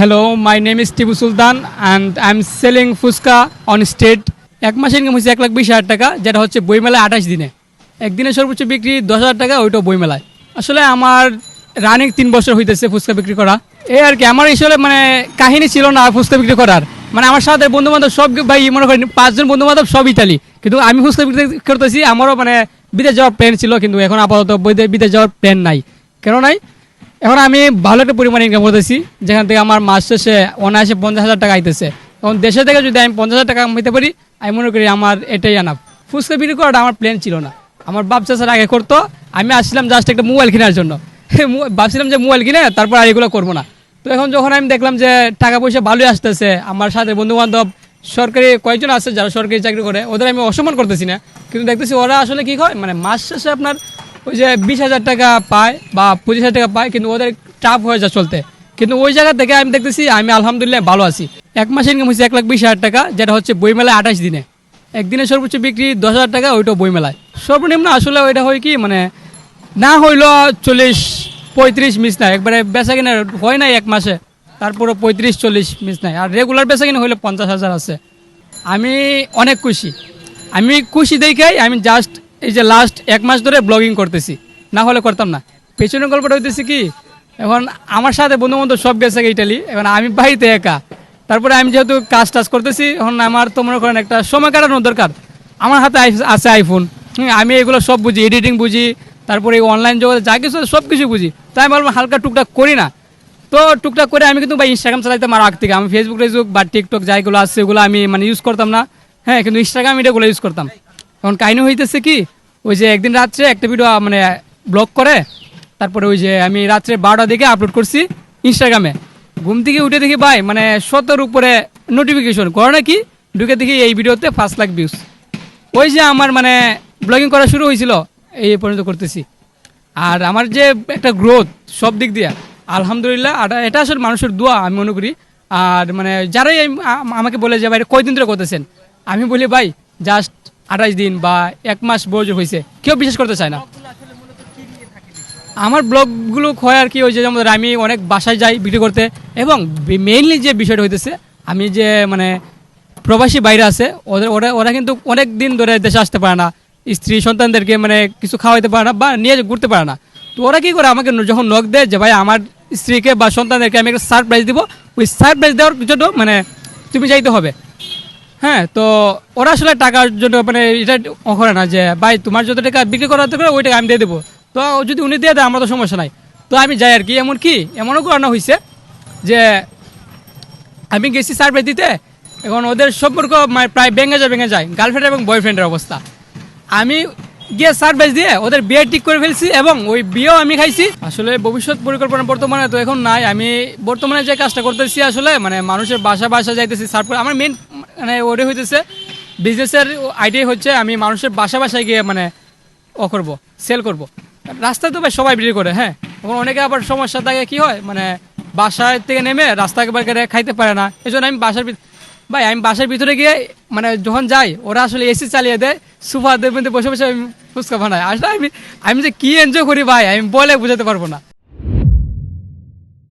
Hello, my name is Tibu Sultan and I'm selling fuchka on state. এক মাসের income হচ্ছে এক লাখ বিশ হাজার টাকা যেটা হচ্ছে বইমেলায় আঠাশ দিনে। একদিনে সর্বোচ্চ বিক্রি দশ হাজার টাকা ওইটাও বইমেলায়। আসলে আমার রানিং তিন বছর হইতেছে ফুচকা বিক্রি করা। এই আর কি আমার আসলে মানে কাহিনী ছিল না ফুচকা বিক্রি করার। মানে আমার সাথে বন্ধু বান্ধব সব ভাই মনে করেন পাঁচজন বন্ধু বান্ধব সব ইতালি। কিন্তু আমি ফুচকা বিক্রি করতেছি আমারও মানে বিদেশ যাওয়ার প্ল্যান ছিল কিন্তু এখন আপাতত বিদে- বিদেশ যাওয়ার প্ল্যান নাই। কেন নাই? এখন আমি ভালো একটা পরিমাণে ইনকাম করতেছি। যেখান থেকে আমার মাস শেষে অনায়াসে পঞ্চাশ হাজার টাকা আইতেছে। এখন দেশে থেকে যদি আমি পঞ্চাশ হাজার টাকা কামাইতে পারি, আমি মনে করি আমার এটাই আনাপ ফুচকা বিক্রি করাটা আমার প্ল্যান ছিল না। আমার বাপ চাষার আগে করতো, আমি আসছিলাম জাস্ট একটা মোবাইল কেনার জন্য। ভাবছিলাম যে মোবাইল কিনে তারপর আর এগুলো করব না। তো এখন যখন আমি দেখলাম যে টাকা পয়সা ভালোই আসতেছে, আমার সাথে বন্ধু বান্ধব সরকারি কয়েকজন আছে যারা সরকারি চাকরি করে, ওদের আমি অসম্মান করতেছি না। কিন্তু দেখতেছি ওরা আসলে কি হয় মানে মাস শেষে আপনার ওই যে বিশ হাজার টাকা পায় বা পঁচিশ হাজার টাকা পায়, কিন্তু ওদের টাফ হয়ে যায় চলতে। কিন্তু ওই জায়গা থেকে আমি দেখতেছি, আমি আলহামদুলিল্লাহ ভালো আছি। এক মাসে ইনকাম হচ্ছে এক লাখ বিশ হাজার টাকা, যেটা হচ্ছে বইমেলায় আঠাশ দিনে। একদিনে সর্বোচ্চ বিক্রি দশ হাজার টাকা, ওইটাও বইমেলায়। সর্বনিম্ন আসলে ওইটা হয় কি মানে না হইল চল্লিশ, পঁয়ত্রিশ মিস নাই। একবারে বেচা কিনা হয় নাই এক মাসে তারপরে পঁয়ত্রিশ, চল্লিশ মিস নাই। আর রেগুলার বেচা কিনা হইলে পঞ্চাশ হাজার আছে। আমি অনেক খুশি। আমি খুশি দেখেই, আমি জাস্ট এই যে লাস্ট এক মাস ধরে ব্লগিং করতেছি। না হলে করতাম না। পেছনের গল্পটা হইতেছি কি, এখন আমার সাথে বন্ধু বান্ধব সব গেছে ইটালি এখন আমি বাড়িতে একা। তারপরে আমি যেহেতু কাজ টাজ করতেছি, এখন আমার তো মনে করেন একটা সময় কাটানোর দরকার। আমার হাতে আছে আইফোন আমি এগুলো সব বুঝি এডিটিং বুঝি, তারপরে এই অনলাইন জগতে যা কিছু সব কিছু বুঝি। তাই আমি ভাবলাম হালকা টুকটাক করি না। তো টুকটাক করে আমি কিন্তু ভাই ইনস্টাগ্রাম চালাইতাম আমার আগ থেকে। আমি ফেসবুক টেসবুক বা টিকটক যাইগুলো আছে সেগুলো আমি মানে ইউজ করতাম না। হ্যাঁ কিন্তু ইনস্টাগ্রাম এটাগুলো ইউজ করতাম। এখন কাহিনী হইতেছে কি, ওই যে একদিন রাত্রে একটা ভিডিও মানে ব্লগ করে, তারপরে ওই যে আমি রাত্রে বারোটা দিকে আপলোড করছি ইনস্টাগ্রামে ঘুম থেকে উঠে দেখি, ভাই মানে শতর উপরে নোটিফিকেশন করে নাকি ঢুকে দেখি এই ভিডিওতে ফার্স্ট লাখ ভিউজ ওই যে আমার মানে ব্লগিং করা শুরু হয়েছিল, এই পর্যন্ত করতেছি। আর আমার যে একটা গ্রোথ সব দিক দিয়ে, আলহামদুলিল্লাহ, আর এটা আসলে মানুষের দোয়া, আমি মনে করি। আর মানে যারাই আম- আম- আমাকে বলে যে, ভাই কয়দিন ধরে করতেছেন? আমি বলি, ভাই জাস্ট আঠাশ দিন বা এক মাস বয়স হয়েছে, কেউ বিশ্বাস করতে চায় না। আমার ব্লগগুলো হয় আর কি ওই যে যেমন আমি অনেক বাসায় যাই ভিডিও করতে এবং মেইনলি যে বিষয়টা হইতেছে, আমি যে মানে প্রবাসী বাইরে আছে, ওদের ওরা ওরা কিন্তু অনেক দিন ধরে দেশে আসতে পারে না, স্ত্রী সন্তানদেরকে মানে কিছু খাওয়াইতে পারে না বা নিয়ে ঘুরতে পারে না। তো ওরা কি করে আমাকে যখন নখ দেয় যে, ভাই, আমার স্ত্রীকে বা সন্তানদেরকে আমি একটা সারপ্রাইজ দিব। ওই সারপ্রাইজ দেওয়ার জন্য মানে তুমি যাইতে হবে। হ্যাঁ তো ওরা আসলে টাকার জন্য মানে এটা করে না যে, ভাই, তোমার যত টাকা বিক্রি করা পারে ওই টাকা আমি দিয়ে দেবো। তো যদি উনি দিয়ে দেয়, আমার তো সমস্যা নাই। তো আমি যাই আর কি এমন কি এমনও করানো হয়েছে যে, আমি গেছি সার্ভে দিতে, এখন ওদের সম্পর্ক মানে প্রায় ভেঙে যায় ভেঙে যায় গার্লফ্রেন্ড এবং বয়ফ্রেন্ডের অবস্থা। আমি গিয়ে সার্ভিস দিয়ে ওদের বিয়ে ঠিক করে ফেলছি এবং ওই বিয়েও আমি খাইছি। আসলে ভবিষ্যৎ পরিকল্পনা বর্তমানে তো এখন নাই। আমি বর্তমানে যে কাজটা করতেছি আসলে মানে মানুষের বাসা বাসা যাইতেছি সার্ভ আমার মেন মানে ওটাই হইতেছে বিজনেসের আইডিয়া হচ্ছে আমি মানুষের বাসা বাসায় গিয়ে মানে ও করব সেল করব। রাস্তায় তো ভাই সবাই বিক্রি করে হ্যাঁ? অনেকে আবার সমস্যা থাকে কি হয় মানে বাসায় থেকে নেমে রাস্তা একেবারে খাইতে পারে না। এই জন্য আমি বাসার ভাই, আমি বাসার ভিতরে গিয়ে মানে যখন যাই, ওরা আসলে এসি চালিয়ে দেয় সুফা দেবেন বসে বসে আমি ফুচকা বানাই আসলে আমি আমি যে কী এনজয় করি ভাই, আমি বলে বোঝাতে পারব না।